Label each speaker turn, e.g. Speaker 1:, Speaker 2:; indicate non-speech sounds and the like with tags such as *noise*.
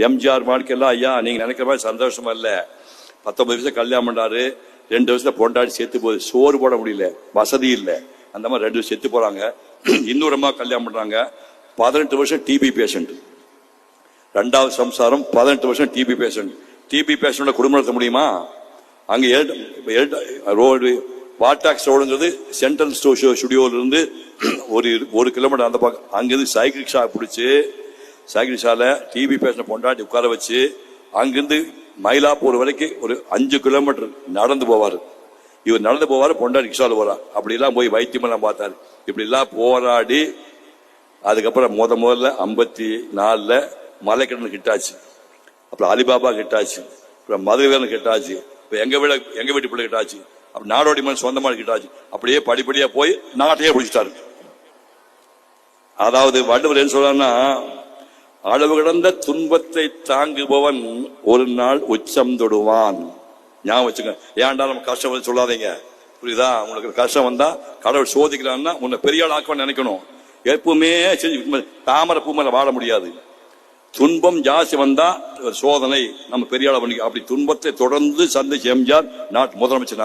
Speaker 1: எம்ஜிஆர் வாழ்க்கையெல்லாம் ஐயா நீங்க நினைக்கிற மாதிரி சந்தோஷமா இல்ல. பத்தொன்பது வயசுல கல்யாணம் பண்ணாரு ரெண்டு வருஷத்துல பொண்டாடி செத்து போகுது. சோறு போட முடியல. வசதி இல்லை. அந்த மாதிரி ரெண்டு வருஷம் செத்து போறாங்க. *clears throat* இன்னொரு அம்மா கல்யாணம் பண்றாங்க. பதினெட்டு வருஷம் டிபி பேஷண்ட் ரெண்டாவது சம்சாரம் பதினெட்டு வருஷம் டிபி பேஷண்ட் டிபி பேஷண்டோட குடும்பம் நடத்த முடியுமா? அங்க ரோடு வாட்டாக்ஸ் ரோடுங்கிறது சென்ட்ரல் ஸ்டுடியோல இருந்து ஒரு ஒரு கிலோமீட்டர் அந்த பக்கம். அங்கிருந்து சைக்கிள் ஷாப் பிடிச்சி சைக்கிள் டிவி பேசின பொண்டாட்டி உட்கார வச்சு அங்கிருந்து மயிலாப்பூர் வரைக்கும் ஒரு அஞ்சு கிலோமீட்டர் நடந்து போவார். இவர் நடந்து போவார் பொண்டாட்டி ரிக்ஷால போகிறார் அப்படிலாம் போய் வைத்தியமெல்லாம் பார்த்தாரு. இப்படிலாம் போராடி அதுக்கப்புறம் முத முதல்ல ஐம்பத்தி நாலில் மலைக்கடன் கிட்டாச்சு. அப்புறம் அலிபாபா கிட்டாச்சு. அப்புறம் மதுரவேலன் கிட்டாச்சு. இப்போ எங்கள் வீட எங்கள் வீட்டு பிள்ளை கிட்டாச்சு. அப்புறம் நாடோடி மண் சொந்தமாக கிட்டாச்சு. அப்படியே படிப்படியாக போய் நாட்டையே பிடிச்சிட்டாரு. அதாவது வள்ளுவர் என்ன சொல்றாருன்னா அளவு கடந்த துன்பத்தை தாங்குபவன் ஒரு நாள் உச்சம் தொடுவான். ஞாபகம் வச்சுங்க ஏன்டா நம்ம கஷ்டம் வந்து சொல்லாதீங்க. புரியுதா? உங்களுக்கு கஷ்டம் வந்தா கடவுள் சோதிக்கிறான்னா உன்னை பெரிய ஆள் ஆக்கணும்னு நினைக்கணும். எப்பவுமே செஞ்சு தாமரை பூ மேல வாழ முடியாது. துன்பம் ஜாஸ்தி வந்தா ஒரு சோதனை. நம்ம பெரிய ஆள பண்ணி அப்படி துன்பத்தை தொடர்ந்து சந்திச்ச எம்ஜிஆர் நாட்டு முதலமைச்சர்